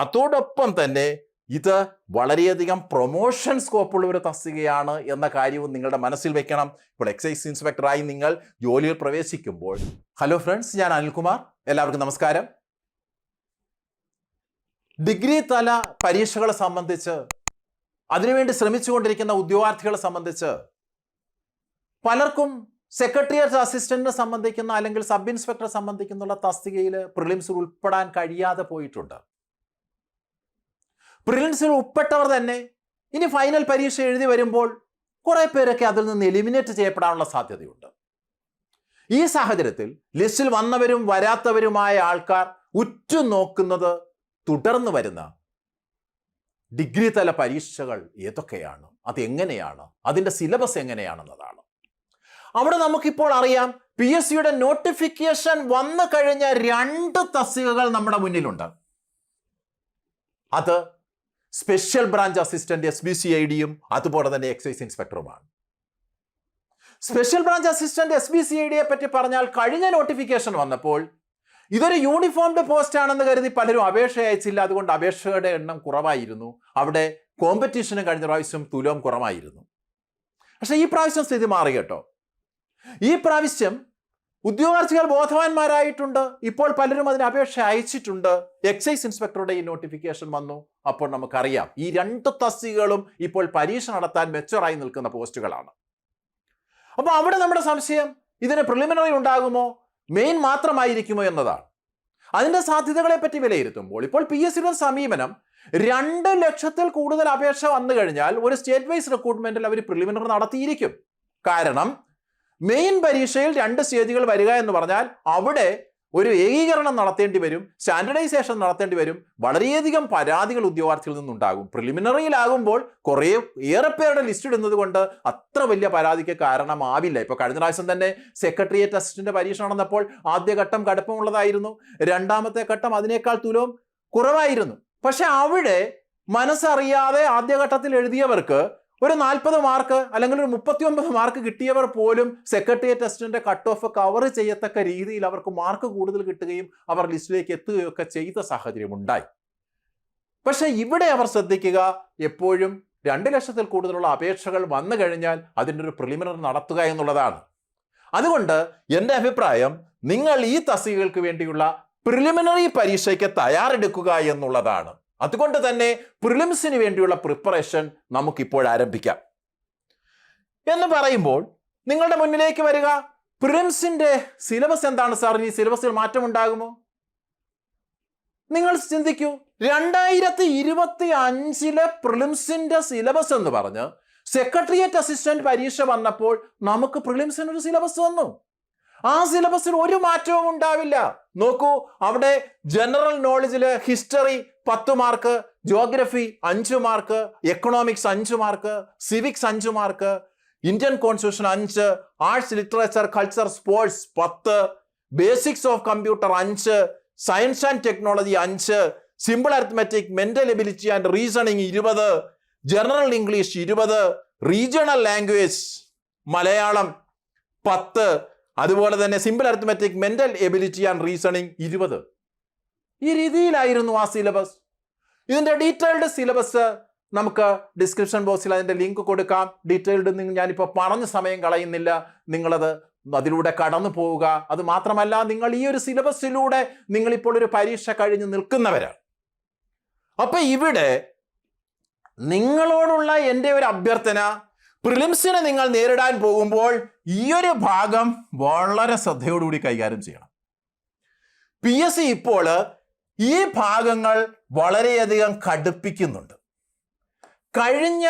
അതോടൊപ്പം തന്നെ ഇത് വളരെയധികം പ്രൊമോഷൻ സ്കോപ്പുള്ള ഒരു തസ്തികയാണ് എന്ന കാര്യവും നിങ്ങളുടെ മനസ്സിൽ വെക്കണം. ഇപ്പോൾ എക്സൈസ് ഇൻസ്പെക്ടറായി നിങ്ങൾ ജോലിയിൽ പ്രവേശിക്കുമ്പോൾ. ഹലോ ഫ്രണ്ട്സ് ഞാൻ അനിൽകുമാർ. എല്ലാവർക്കും നമസ്കാരം. ഡിഗ്രി തല പരീക്ഷകളെ സംബന്ധിച്ച് അതിനുവേണ്ടി ശ്രമിച്ചുകൊണ്ടിരിക്കുന്ന ഉദ്യോഗാർത്ഥികളെ സംബന്ധിച്ച് പലർക്കും സെക്രട്ടേറിയറ്റ് അസിസ്റ്റന്റിനെ സംബന്ധിക്കുന്ന അല്ലെങ്കിൽ സബ് ഇൻസ്പെക്ടറെ സംബന്ധിക്കുന്നുള്ള തസ്തികയിൽ പ്രിലിംസിൽ ഉൾപ്പെടാൻ കഴിയാതെ പോയിട്ടുണ്ട്. പ്രിലിംസിൽ ഉൾപ്പെട്ടവർ തന്നെ ഇനി ഫൈനൽ പരീക്ഷ എഴുതി വരുമ്പോൾ കുറേ പേരൊക്കെ അതിൽ നിന്ന് എലിമിനേറ്റ് ചെയ്യപ്പെടാനുള്ള സാധ്യതയുണ്ട്. ഈ സാഹചര്യത്തിൽ ലിസ്റ്റിൽ വന്നവരും വരാത്തവരുമായ ആൾക്കാർ ഉറ്റുനോക്കുന്നത് തുടർന്ന് വരുന്ന ഡിഗ്രി തല പരീക്ഷകൾ ഏതൊക്കെയാണ്? അതെങ്ങനെയാണ് അതിന്റെ സിലബസ് എങ്ങനെയാണെന്നതാണ്. അവിടെ നമുക്കിപ്പോൾ അറിയാം പി എസ് സിയുടെ നോട്ടിഫിക്കേഷൻ വന്നു കഴിഞ്ഞ രണ്ട് തസ്തികകൾ നമ്മുടെ മുന്നിലുണ്ട്. അത് special branch assistant S B C I ഡിയും അതുപോലെ തന്നെ excise ഇൻസ്പെക്ടറുമാണ് special branch assistant S B C I ഡിയെ പറ്റി പറഞ്ഞാൽ കഴിഞ്ഞ നോട്ടിഫിക്കേഷൻ വന്നപ്പോൾ ഇതൊരു യൂണിഫോംഡ് പോസ്റ്റ് ആണെന്ന് കരുതി പലരും അപേക്ഷ അയച്ചില്ല. അതുകൊണ്ട് അപേക്ഷയുടെ എണ്ണം കുറവായിരുന്നു. അവിടെ കോമ്പറ്റീഷനും കഴിഞ്ഞ പ്രാവശ്യം തുലവും കുറവായിരുന്നു. പക്ഷേ ഈ പ്രാവശ്യം സ്ഥിതി മാറി കേട്ടോ. ഈ പ്രാവശ്യം ഉദ്യോഗാർത്ഥികൾ ബോധവാന്മാരായിട്ടുണ്ട്. ഇപ്പോൾ പലരും അതിന് അപേക്ഷ അയച്ചിട്ടുണ്ട്. എക്സൈസ് ഇൻസ്പെക്ടറുടെ ഈ നോട്ടിഫിക്കേഷൻ വന്നു. അപ്പോൾ നമുക്കറിയാം. ഈ രണ്ട് തസ്തികകളും ഇപ്പോൾ പരീക്ഷ നടത്താൻ മെച്ചറായി നിൽക്കുന്ന പോസ്റ്റുകളാണ്. അപ്പോൾ അവിടെ നമ്മുടെ സംശയം ഇതിന് പ്രിലിമിനറി ഉണ്ടാകുമോ? മെയിൻ മാത്രമായിരിക്കുമോ എന്നതാണ്. അതിന്റെ സാധ്യതകളെ പറ്റി വിലയിരുത്തുമ്പോൾ ഇപ്പോൾ പി എസ് സിയുടെ സമീപനം രണ്ട് ലക്ഷത്തിൽ കൂടുതൽ അപേക്ഷ വന്നു കഴിഞ്ഞാൽ ഒരു സ്റ്റേറ്റ് വൈസ് റിക്രൂട്ട്മെന്റിൽ അവർ പ്രിലിമിനറി നടത്തിയിരിക്കും. കാരണം മെയിൻ പരീക്ഷയിൽ രണ്ട് സ്റ്റേജുകൾ വരിക എന്ന് പറഞ്ഞാൽ അവിടെ ഒരു ഏകീകരണം നടത്തേണ്ടി വരും സ്റ്റാൻഡർഡൈസേഷൻ നടത്തേണ്ടി വരും വളരെയധികം പരാതികൾ ഉദ്യോഗാർത്ഥികളിൽ നിന്നുണ്ടാകും. പ്രിലിമിനറിയിലാകുമ്പോൾ കുറേ ഏറെ പേരുടെ ലിസ്റ്റ് ഇടുന്നത് കൊണ്ട് അത്ര വലിയ പരാതിക്ക് കാരണമാവില്ല. ഇപ്പോൾ കഴിഞ്ഞ പ്രാവശ്യം തന്നെ സെക്രട്ടേറിയറ്റ് അസിസ്റ്റന്റ് പരീക്ഷ നടന്നപ്പോൾ ആദ്യഘട്ടം കടുപ്പമുള്ളതായിരുന്നു രണ്ടാമത്തെ ഘട്ടം അതിനേക്കാൾ തുലവും കുറവായിരുന്നു. പക്ഷെ അവിടെ മനസ്സറിയാതെ ആദ്യഘട്ടത്തിൽ എഴുതിയവർക്ക് ഒരു നാൽപ്പത് മാർക്ക് അല്ലെങ്കിൽ ഒരു മുപ്പത്തി ഒമ്പത് മാർക്ക് കിട്ടിയവർ പോലും സെക്രട്ടേറിയറ്റ് ടെസ്റ്റിന്റെ കട്ട് ഓഫ് കവർ ചെയ്യത്തക്ക രീതിയിൽ അവർക്ക് മാർക്ക് കൂടുതൽ കിട്ടുകയും അവർ ലിസ്റ്റിലേക്ക് എത്തുകയൊക്കെ ചെയ്ത സാഹചര്യം ഉണ്ടായി. പക്ഷെ ഇവിടെ അവർ ശ്രദ്ധിക്കുക എപ്പോഴും രണ്ട് ലക്ഷത്തിൽ കൂടുതലുള്ള അപേക്ഷകൾ വന്നു കഴിഞ്ഞാൽ അതിന്റെ ഒരു പ്രിലിമിനറി നടത്തുക എന്നുള്ളതാണ്. അതുകൊണ്ട് എന്റെ അഭിപ്രായം നിങ്ങൾ ഈ തസ്തികകൾക്ക് വേണ്ടിയുള്ള പ്രിലിമിനറി പരീക്ഷയ്ക്ക് തയ്യാറെടുക്കുക എന്നുള്ളതാണ്. അതുകൊണ്ട് തന്നെ പ്രിലിംസിന് വേണ്ടിയുള്ള പ്രിപ്പറേഷൻ നമുക്കിപ്പോൾ ആരംഭിക്കാം. എന്ന് പറയുമ്പോൾ നിങ്ങളുടെ മുന്നിലേക്ക് വരിക. പ്രിലിംസിന്റെ സിലബസ് എന്താണ് സാർ ഈ സിലബസിൽ മാറ്റം ഉണ്ടാകുമോ നിങ്ങൾ ചിന്തിക്കൂ. രണ്ടായിരത്തി ഇരുപത്തി അഞ്ചിലെ പ്രിലിംസിന്റെ സിലബസ് എന്ന് പറഞ്ഞ് സെക്രട്ടേറിയറ്റ് അസിസ്റ്റന്റ് പരീക്ഷ വന്നപ്പോൾ നമുക്ക് പ്രിലിംസിന് ഒരു സിലബസ് വന്നു. ആ സിലബസിൽ ഒരു മാറ്റവും ഉണ്ടാവില്ല. നോക്കൂ അവിടെ ജനറൽ നോളജിൽ ഹിസ്റ്ററി പത്ത് മാർക്ക് ജോഗ്രഫി അഞ്ച് മാർക്ക് എക്കണോമിക്സ് അഞ്ച് മാർക്ക് സിവിക്സ് അഞ്ച് മാർക്ക് ഇന്ത്യൻ കോൺസ്റ്റിറ്റ്യൂഷൻ അഞ്ച് ആർട്സ് ലിറ്ററേച്ചർ കൾച്ചർ സ്പോർട്സ് പത്ത് ബേസിക്സ് ഓഫ് കമ്പ്യൂട്ടർ അഞ്ച് സയൻസ് ആൻഡ് ടെക്നോളജി അഞ്ച് simple arithmetic mental ability and reasoning ഇരുപത് ജനറൽ ഇംഗ്ലീഷ് ഇരുപത് റീജിയണൽ ലാംഗ്വേജ് മലയാളം പത്ത് അതുപോലെ തന്നെ simple arithmetic mental ability and reasoning ഇരുപത്. ഈ രീതിയിലായിരുന്നു ആ സിലബസ് ഇതിന്റെ ഡീറ്റെയിൽഡ് സിലബസ് നമുക്ക് ഡിസ്ക്രിപ്ഷൻ ബോക്സിൽ അതിന്റെ ലിങ്ക് കൊടുക്കാം. ഡീറ്റെയിൽഡ് ഞാനിപ്പോൾ പറഞ്ഞ സമയം കളയുന്നില്ല. നിങ്ങളത് അതിലൂടെ കടന്നു പോവുക. അത് മാത്രമല്ല നിങ്ങൾ ഈ ഒരു സിലബസിലൂടെ നിങ്ങളിപ്പോൾ ഒരു പരീക്ഷ കഴിഞ്ഞ് നിൽക്കുന്നവരാണ്. അപ്പൊ ഇവിടെ നിങ്ങളോടുള്ള എന്റെ ഒരു അഭ്യർത്ഥന പ്രിലിംസിനെ നിങ്ങൾ നേരിടാൻ പോകുമ്പോൾ ഈ ഒരു ഭാഗം വളരെ ശ്രദ്ധയോടുകൂടി കൈകാര്യം ചെയ്യണം. പി എസ് സി ഇപ്പോൾ ഈ ഭാഗങ്ങൾ വളരെയധികം കടുപ്പിക്കുന്നുണ്ട്. കഴിഞ്ഞ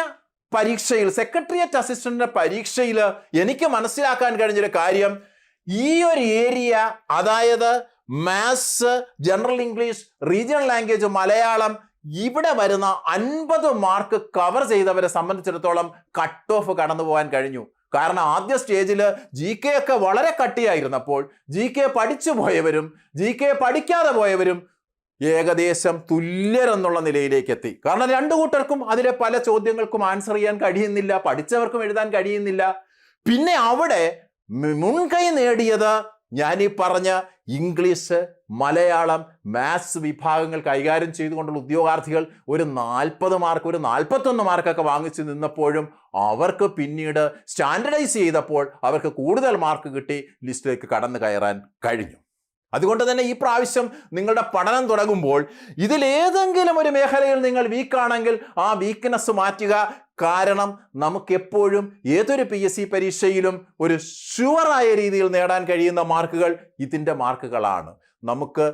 പരീക്ഷയിൽ സെക്രട്ടേറിയറ്റ് അസിസ്റ്റന്റിന്റെ പരീക്ഷയിൽ എനിക്ക് മനസ്സിലാക്കാൻ കഴിഞ്ഞൊരു കാര്യം. ഈ ഒരു ഏരിയ അതായത് maths general English regional language Malayalam ഇവിടെ വരുന്ന അൻപത് മാർക്ക് കവർ ചെയ്തവരെ സംബന്ധിച്ചിടത്തോളം കട്ട് ഓഫ് കടന്നു പോകാൻ കഴിഞ്ഞു. കാരണം ആദ്യ സ്റ്റേജിൽ ജി കെ ഒക്കെ വളരെ കട്ടിയായിരുന്നപ്പോൾ ജി കെ പഠിച്ചു പോയവരും ജി കെ പഠിക്കാതെ പോയവരും ഏകദേശം തുല്യരെന്നുള്ള നിലയിലേക്ക് എത്തി കാരണം രണ്ടു കൂട്ടർക്കും അതിലെ പല ചോദ്യങ്ങൾക്കും ആൻസർ ചെയ്യാൻ കഴിയുന്നില്ല പഠിച്ചവർക്കും എഴുതാൻ കഴിയുന്നില്ല. പിന്നെ അവിടെ മുൻകൈ നേടിയത് ഞാൻ ഈ പറഞ്ഞ ഇംഗ്ലീഷ് മലയാളം മാത്സ് വിഭാഗങ്ങൾ കൈകാര്യം ചെയ്തുകൊണ്ടുള്ള ഉദ്യോഗാർത്ഥികൾ ഒരു നാൽപ്പത് മാർക്ക് ഒരു നാൽപ്പത്തൊന്ന് മാർക്കൊക്കെ വാങ്ങിച്ച് നിന്നപ്പോഴും അവർക്ക് പിന്നീട് സ്റ്റാൻഡർഡൈസ് ചെയ്തപ്പോൾ അവർക്ക് കൂടുതൽ മാർക്ക് കിട്ടി ലിസ്റ്റിലേക്ക് കടന്നു കയറാൻ കഴിഞ്ഞു. അതുകൊണ്ട് തന്നെ ഈ പ്രാവശ്യം നിങ്ങളുടെ പഠനം തുടങ്ങുമ്പോൾ ഇതിലേതെങ്കിലും ഒരു മേഖലയിൽ നിങ്ങൾ വീക്കാണെങ്കിൽ ആ വീക്ക്നെസ് മാറ്റുക. കാരണം നമുക്ക് എപ്പോഴും ഏതൊരു പി എസ് സി പരീക്ഷയിലും ഒരു ഷുവറായ രീതിയിൽ നേടാൻ കഴിയുന്ന മാർക്കുകൾ ഇതിന്റെ മാർക്കുകളാണ് നമുക്ക്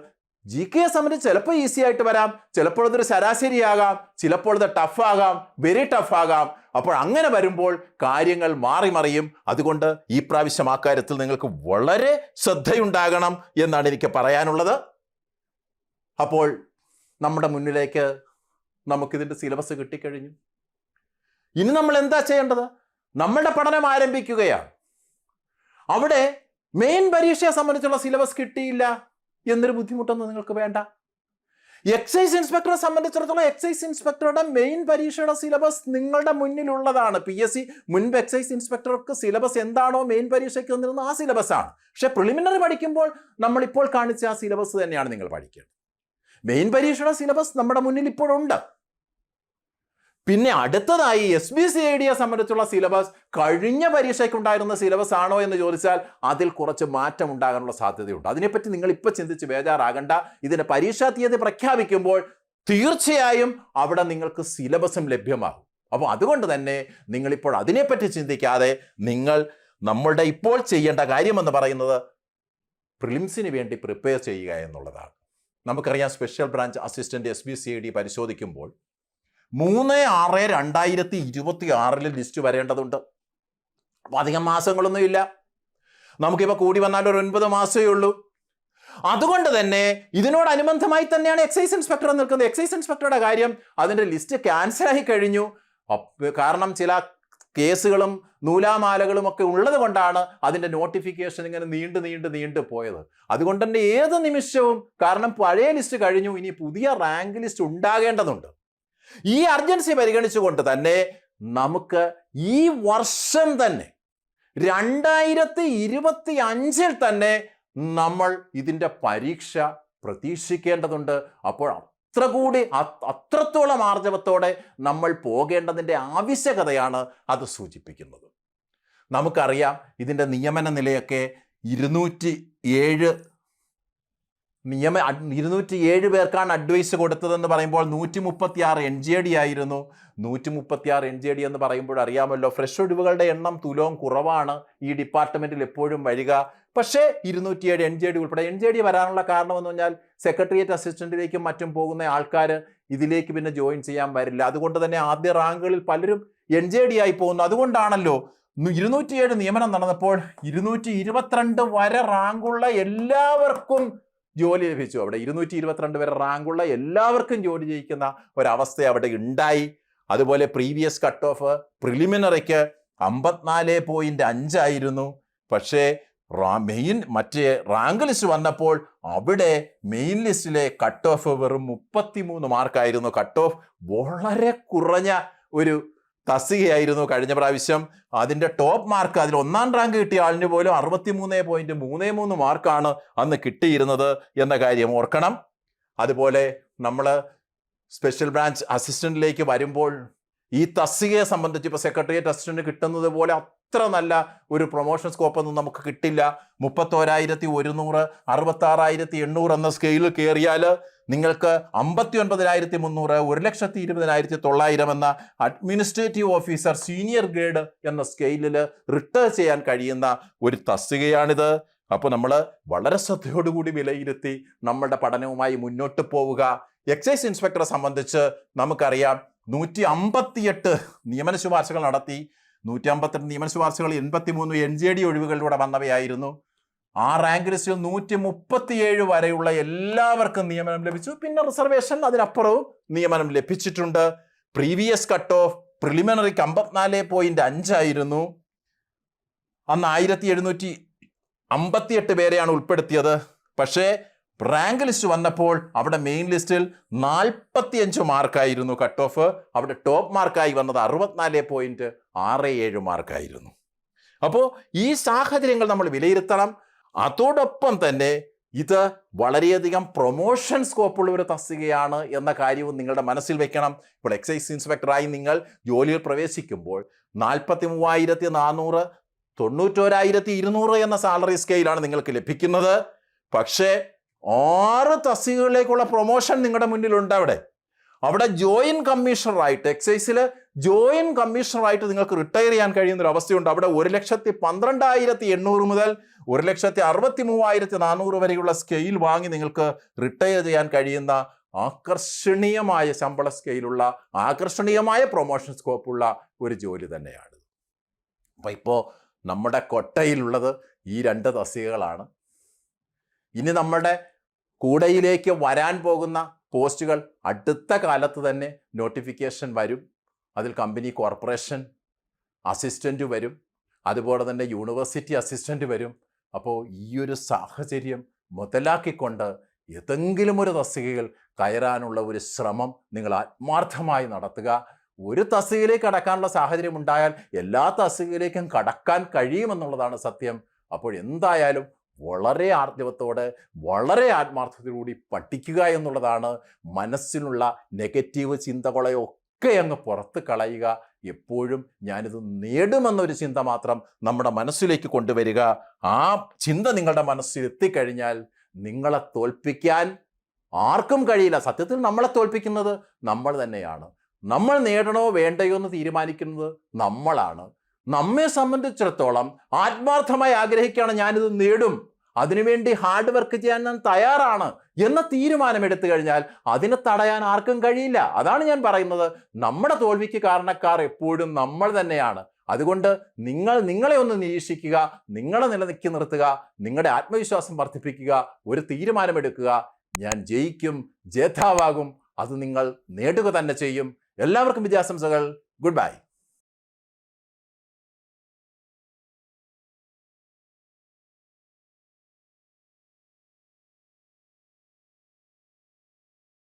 ജി കെ സംബന്ധിച്ച് ചിലപ്പോൾ ഈസി ആയിട്ട് വരാം ചിലപ്പോൾ അതൊരു ശരാശരിയാകാം ചിലപ്പോൾ അത് ടഫ് ആകാം വെരി ടഫ് ആകാം. അപ്പോൾ അങ്ങനെ വരുമ്പോൾ കാര്യങ്ങൾ മാറി മറിയും. അതുകൊണ്ട് ഈ പ്രാവശ്യം ആ കാര്യത്തിൽ നിങ്ങൾക്ക് വളരെ ശ്രദ്ധയുണ്ടാകണം എന്നാണ് എനിക്ക് പറയാനുള്ളത്. അപ്പോൾ നമ്മുടെ മുന്നിലേക്ക് നമുക്കിതിന്റെ സിലബസ് കിട്ടിക്കഴിഞ്ഞു. ഇനി നമ്മൾ എന്താ ചെയ്യേണ്ടത്? നമ്മളുടെ പഠനം ആരംഭിക്കുകയാണ്. അവിടെ മെയിൻ പരീക്ഷയെ സംബന്ധിച്ചുള്ള സിലബസ് കിട്ടിയില്ല. എന്നൊരു ബുദ്ധിമുട്ടൊന്നും നിങ്ങൾക്ക് വേണ്ട. എക്സൈസ് ഇൻസ്പെക്ടറെ സംബന്ധിച്ചിടത്തോളം എക്സൈസ് ഇൻസ്പെക്ടറുടെ മെയിൻ പരീക്ഷയുടെ സിലബസ് നിങ്ങളുടെ മുന്നിലുള്ളതാണ്. പി എസ് സി മുൻപ് എക്സൈസ് ഇൻസ്പെക്ടർക്ക് സിലബസ് എന്താണോ മെയിൻ പരീക്ഷയ്ക്ക് തന്നിരുന്നത് ആ സിലബസ് ആണ്. പക്ഷെ പ്രിലിമിനറി പഠിക്കുമ്പോൾ നമ്മളിപ്പോൾ കാണിച്ച ആ സിലബസ് തന്നെയാണ് നിങ്ങൾ പഠിക്കേണ്ടത്. മെയിൻ പരീക്ഷയുടെ സിലബസ് നമ്മുടെ മുന്നിൽ ഇപ്പോഴുണ്ട്. പിന്നെ അടുത്തതായി എസ് ബി സി ഐ ഡിയെ സംബന്ധിച്ചുള്ള സിലബസ് കഴിഞ്ഞ പരീക്ഷയ്ക്കുണ്ടായിരുന്ന സിലബസ് ആണോ എന്ന് ചോദിച്ചാൽ അതിൽ കുറച്ച് മാറ്റം ഉണ്ടാകാനുള്ള സാധ്യതയുണ്ട്. അതിനെപ്പറ്റി നിങ്ങൾ ഇപ്പോൾ ചിന്തിച്ച് ബേജാറാകണ്ട. ഇതിന്റെ പരീക്ഷാ തീയതി പ്രഖ്യാപിക്കുമ്പോൾ തീർച്ചയായും അവിടെ നിങ്ങൾക്ക് സിലബസും ലഭ്യമാകും. അപ്പോൾ അതുകൊണ്ട് തന്നെ നിങ്ങളിപ്പോൾ അതിനെപ്പറ്റി ചിന്തിക്കാതെ നിങ്ങൾ നമ്മളുടെ ഇപ്പോൾ ചെയ്യേണ്ട കാര്യമെന്ന് പറയുന്നത് പ്രിലിംസിന് വേണ്ടി പ്രിപ്പയർ ചെയ്യുക എന്നുള്ളതാണ്. നമുക്കറിയാം special branch assistant S B C I D പരിശോധിക്കുമ്പോൾ മൂന്ന് ആറ് രണ്ടായിരത്തി ഇരുപത്തി ആറിൽ ലിസ്റ്റ് വരേണ്ടതുണ്ട്. അപ്പം അധികം മാസങ്ങളൊന്നുമില്ല നമുക്കിപ്പോൾ കൂടി വന്നാൽ ഒരു ഒൻപത് മാസമേ ഉള്ളൂ. അതുകൊണ്ട് തന്നെ ഇതിനോടനുബന്ധമായി തന്നെയാണ് എക്സൈസ് ഇൻസ്പെക്ടർ നിൽക്കുന്നത്. എക്സൈസ് ഇൻസ്പെക്ടറുടെ കാര്യം അതിന്റെ ലിസ്റ്റ് ക്യാൻസലായി കഴിഞ്ഞു. കാരണം ചില കേസുകളും നൂലാമാലകളും ഒക്കെ ഉള്ളത് കൊണ്ടാണ് അതിന്റെ നോട്ടിഫിക്കേഷൻ ഇങ്ങനെ നീണ്ട് നീണ്ട് നീണ്ട് പോയത്. അതുകൊണ്ട് തന്നെ ഏത് നിമിഷവും കാരണം പഴയ ലിസ്റ്റ് കഴിഞ്ഞു. ഇനി പുതിയ റാങ്ക് ലിസ്റ്റ് ഉണ്ടാകേണ്ടതുണ്ട്. ഈ അർജൻസി പരിഗണിച്ചുകൊണ്ട് തന്നെ നമുക്ക് ഈ വർഷം തന്നെ രണ്ടായിരത്തി ഇരുപത്തി അഞ്ചിൽ തന്നെ നമ്മൾ ഇതിന്റെ പരീക്ഷ പ്രതീക്ഷിക്കേണ്ടതുണ്ട്. അപ്പോൾ അത്ര കൂടി അത്രത്തോളം ആർജവത്തോടെ നമ്മൾ പോകേണ്ടതിന്റെ ആവശ്യകതയാണ് അത് സൂചിപ്പിക്കുന്നത്. നമുക്കറിയാം ഇതിന്റെ നിയമന നിലയൊക്കെ ഇരുന്നൂറ്റി ഏഴ് നിയമ ഇരുന്നൂറ്റി ഏഴ് പേർക്കാണ് അഡ്വൈസ് കൊടുത്തതെന്ന് പറയുമ്പോൾ നൂറ്റി മുപ്പത്തി ആറ് എൻ ജെ ഡി ആയിരുന്നു. നൂറ്റി മുപ്പത്തി ആറ് എൻ ജെ ഡി എന്ന് പറയുമ്പോൾ അറിയാമല്ലോ ഫ്രഷ് ഒഴിവുകളുടെ എണ്ണം തുലവും കുറവാണ്. ഈ ഡിപ്പാർട്ട്മെന്റിൽ എപ്പോഴും വരിക. പക്ഷേ ഇരുന്നൂറ്റിയേഴ് എൻ ജെ ഡി ഉൾപ്പെടെ എൻ ജെ ഡി വരാനുള്ള കാരണം എന്ന് പറഞ്ഞാൽ സെക്രട്ടേറിയറ്റ് അസിസ്റ്റന്റിലേക്കും മറ്റും പോകുന്ന ആൾക്കാർ ഇതിലേക്ക് പിന്നെ ജോയിൻ ചെയ്യാൻ വരില്ല. അതുകൊണ്ട് തന്നെ ആദ്യ റാങ്കുകളിൽ പലരും എൻ ജെ ഡി ആയി പോകുന്നു. അതുകൊണ്ടാണല്ലോ ഇരുന്നൂറ്റി ഇരുന്നൂറ്റിയേഴ് നിയമനം നടന്നപ്പോൾ ഇരുന്നൂറ്റി ഇരുപത്തിരണ്ട് വരെ റാങ്കുള്ള എല്ലാവർക്കും ജോലി ലഭിച്ചു. അവിടെ ഇരുന്നൂറ്റി ഇരുപത്തിരണ്ട് പേരെ റാങ്കുള്ള എല്ലാവർക്കും ജോലി ചെയ്യിക്കുന്ന ഒരവസ്ഥ അവിടെ ഉണ്ടായി. അതുപോലെ പ്രീവിയസ് കട്ട് ഓഫ് പ്രിലിമിനറിക്ക് അമ്പത്തിനാല് പോയിന്റ് അഞ്ചായിരുന്നു പക്ഷേ മെയിൻ മറ്റേ റാങ്ക് ലിസ്റ്റ് വന്നപ്പോൾ അവിടെ മെയിൻ ലിസ്റ്റിലെ കട്ട് ഓഫ് വെറും മുപ്പത്തിമൂന്ന് മാർക്കായിരുന്നു കട്ട് ഓഫ് വളരെ കുറഞ്ഞ ഒരു തസ്തികയായിരുന്നു കഴിഞ്ഞ പ്രാവശ്യം. അതിന്റെ ടോപ്പ് മാർക്ക് അതിൽ ഒന്നാം റാങ്ക് കിട്ടിയ ആളിന് പോലും അറുപത്തിമൂന്ന് പോയിന്റ് മൂന്ന് മൂന്ന് മാർക്കാണ് അന്ന് കിട്ടിയിരുന്നത് എന്ന കാര്യം ഓർക്കണം. അതുപോലെ നമ്മൾ സ്പെഷ്യൽ ബ്രാഞ്ച് അസിസ്റ്റന്റിലേക്ക് വരുമ്പോൾ ഈ തസ്തികയെ സംബന്ധിച്ച് ഇപ്പോൾ സെക്രട്ടേറിയറ്റ് അസിസ്റ്റന്റ് കിട്ടുന്നത് പോലെ അത്ര നല്ല ഒരു പ്രൊമോഷൻ സ്കോപ്പ് ഒന്നും നമുക്ക് കിട്ടില്ല. മുപ്പത്തോരായിരത്തി ഒരുന്നൂറ് അറുപത്താറായിരത്തി എണ്ണൂറ് എന്ന സ്കെയിലിൽ കയറിയാൽ നിങ്ങൾക്ക് അമ്പത്തി ഒൻപതിനായിരത്തി മുന്നൂറ് ഒരു ലക്ഷത്തി ഇരുപതിനായിരത്തി തൊള്ളായിരം എന്ന അഡ്മിനിസ്ട്രേറ്റീവ് ഓഫീസർ സീനിയർ ഗ്രേഡ് എന്ന സ്കെയിലിൽ റിട്ടേർ ചെയ്യാൻ കഴിയുന്ന ഒരു തസ്തികയാണിത്. അപ്പോൾ നമ്മൾ വളരെ ശ്രദ്ധയോടുകൂടി വിലയിരുത്തി നമ്മളുടെ പഠനവുമായി മുന്നോട്ട് പോവുക. എക്സൈസ് ഇൻസ്പെക്ടറെ സംബന്ധിച്ച് നമുക്കറിയാം നൂറ്റി അമ്പത്തിയെട്ട് നിയമന ശുപാർശകൾ നടത്തി. നൂറ്റി അമ്പത്തെട്ട് നിയമന ശുപാർശകൾ എൺപത്തി മൂന്ന് എൻ ജെ ഡി ഒഴിവുകളിലൂടെ വന്നവയായിരുന്നു. ആ റാങ്ക് ലിസ്റ്റിൽ നൂറ്റി മുപ്പത്തിയേഴ് വരെയുള്ള എല്ലാവർക്കും നിയമനം ലഭിച്ചു. പിന്നെ റിസർവേഷൻ അതിനപ്പുറവും നിയമനം ലഭിച്ചിട്ടുണ്ട്. പ്രീവിയസ് കട്ട് ഓഫ് പ്രിലിമിനറിക്ക് അമ്പത്തിനാല് പോയിന്റ് അഞ്ചായിരുന്നു അന്ന് ആയിരത്തി എഴുന്നൂറ്റി അമ്പത്തിയെട്ട് പേരെയാണ് ഉൾപ്പെടുത്തിയത്. പക്ഷേ റാങ്ക് ലിസ്റ്റ് വന്നപ്പോൾ അവിടെ മെയിൻ ലിസ്റ്റിൽ നാൽപ്പത്തിയഞ്ച് മാർക്കായിരുന്നു കട്ട് ഓഫ് അവിടെ ടോപ്പ് മാർക്കായി വന്നത് അറുപത്തിനാല് പോയിന്റ് ആറ് ഏഴ് മാർക്കായിരുന്നു അപ്പോൾ ഈ സാഹചര്യങ്ങൾ നമ്മൾ വിലയിരുത്തണം. അതോടൊപ്പം തന്നെ ഇത് വളരെയധികം പ്രൊമോഷൻ സ്കോപ്പുള്ള ഒരു തസ്തികയാണ് എന്ന കാര്യവും നിങ്ങളുടെ മനസ്സിൽ വെക്കണം. ഇപ്പോൾ എക്സൈസ് ഇൻസ്പെക്ടറായി നിങ്ങൾ ജോലിയിൽ പ്രവേശിക്കുമ്പോൾ നാൽപ്പത്തി മൂവായിരത്തി നാനൂറ് തൊണ്ണൂറ്റോരായിരത്തി ഇരുന്നൂറ് എന്ന സാലറി സ്കെയിലാണ് നിങ്ങൾക്ക് ലഭിക്കുന്നത്. പക്ഷേ ആറ് തസ്തികകളിലേക്കുള്ള പ്രൊമോഷൻ നിങ്ങളുടെ മുന്നിലുണ്ട് അവിടെ. അവിടെ ജോയിന്റ് കമ്മീഷണറായിട്ട് എക്സൈസിൽ ജോയിന്റ് കമ്മീഷണറായിട്ട് നിങ്ങൾക്ക് റിട്ടയർ ചെയ്യാൻ കഴിയുന്ന ഒരു അവസ്ഥയുണ്ട്. അവിടെ ഒരു ലക്ഷത്തി പന്ത്രണ്ടായിരത്തി എണ്ണൂറ് മുതൽ ഒരു ലക്ഷത്തി അറുപത്തി മൂവായിരത്തി നാനൂറ് വരെയുള്ള സ്കെയിൽ വാങ്ങി നിങ്ങൾക്ക് റിട്ടയർ ചെയ്യാൻ കഴിയുന്ന ആകർഷണീയമായ ശമ്പള സ്കെയിലുള്ള ആകർഷണീയമായ പ്രൊമോഷൻ സ്കോപ്പുള്ള ഒരു ജോലി തന്നെയാണ്. അപ്പം ഇപ്പോൾ നമ്മുടെ കൊട്ടയിലുള്ളത് ഈ രണ്ട് തസ്തികകളാണ്. ഇനി നമ്മുടെ കൂടയിലേക്ക് വരാൻ പോകുന്ന പോസ്റ്റുകൾ അടുത്ത കാലത്ത് തന്നെ നോട്ടിഫിക്കേഷൻ വരും. അതിൽ കമ്പനി കോർപ്പറേഷൻ അസിസ്റ്റന്റ് വരും. അതുപോലെ തന്നെ യൂണിവേഴ്സിറ്റി അസിസ്റ്റന്റ് വരും. അപ്പോൾ ഈ ഒരു സാഹചര്യം മുതലാക്കിക്കൊണ്ട് ഏതെങ്കിലും ഒരു തസ്തികയിൽ കയറാനുള്ള ഒരു ശ്രമം നിങ്ങൾ ആത്മാർത്ഥമായി നടത്തുക. ഒരു തസ്തികയിലേക്ക് കടക്കാനുള്ള സാഹചര്യം ഉണ്ടായാൽ എല്ലാ തസ്തികയിലേക്കും കടക്കാൻ കഴിയുമെന്നുള്ളതാണ് സത്യം. അപ്പോൾ എന്തായാലും വളരെ ആർജവത്തോടെ വളരെ ആത്മാർത്ഥതയോടുകൂടി പഠിക്കുക എന്നുള്ളതാണ് മനസ്സിനുള്ള നെഗറ്റീവ് ചിന്തകളെയൊക്കെ അങ്ങ് പുറത്ത് കളയുക. എപ്പോഴും ഞാനിത് നേടുമെന്നൊരു ചിന്ത മാത്രം നമ്മുടെ മനസ്സിലേക്ക് കൊണ്ടുവരിക. ആ ചിന്ത നിങ്ങളുടെ മനസ്സിൽ എത്തിക്കഴിഞ്ഞാൽ നിങ്ങളെ തോൽപ്പിക്കാൻ ആർക്കും കഴിയില്ല. സത്യത്തിൽ നമ്മളെ തോൽപ്പിക്കുന്നത് നമ്മൾ തന്നെയാണ്. നമ്മൾ നേടണോ വേണ്ടയോ എന്ന് തീരുമാനിക്കുന്നത് നമ്മളാണ്. നമ്മെ സംബന്ധിച്ചിടത്തോളം ആത്മാർത്ഥമായി ആഗ്രഹിക്കുകയാണ് ഞാനിത് നേടും. അതിനുവേണ്ടി ഹാർഡ് വർക്ക് ചെയ്യാൻ ഞാൻ തയ്യാറാണ് എന്ന തീരുമാനം എടുത്തു കഴിഞ്ഞാൽ അതിനെ തടയാൻ ആർക്കും കഴിയില്ല. അതാണ് ഞാൻ പറയുന്നത്. നമ്മുടെ തോൽവിക്ക് കാരണക്കാർ എപ്പോഴും നമ്മൾ തന്നെയാണ്. അതുകൊണ്ട് നിങ്ങൾ നിങ്ങളെ ഒന്ന് നിരീക്ഷിക്കുക നിങ്ങളെ നിലനിൽക്കി നിർത്തുക നിങ്ങളുടെ ആത്മവിശ്വാസം വർദ്ധിപ്പിക്കുക ഒരു തീരുമാനമെടുക്കുക. ഞാൻ ജയിക്കും ജേതാവാകും അത് നിങ്ങൾ നേടുക തന്നെ ചെയ്യും. എല്ലാവർക്കും വിജയാശംസകൾ ഗുഡ് ബൈ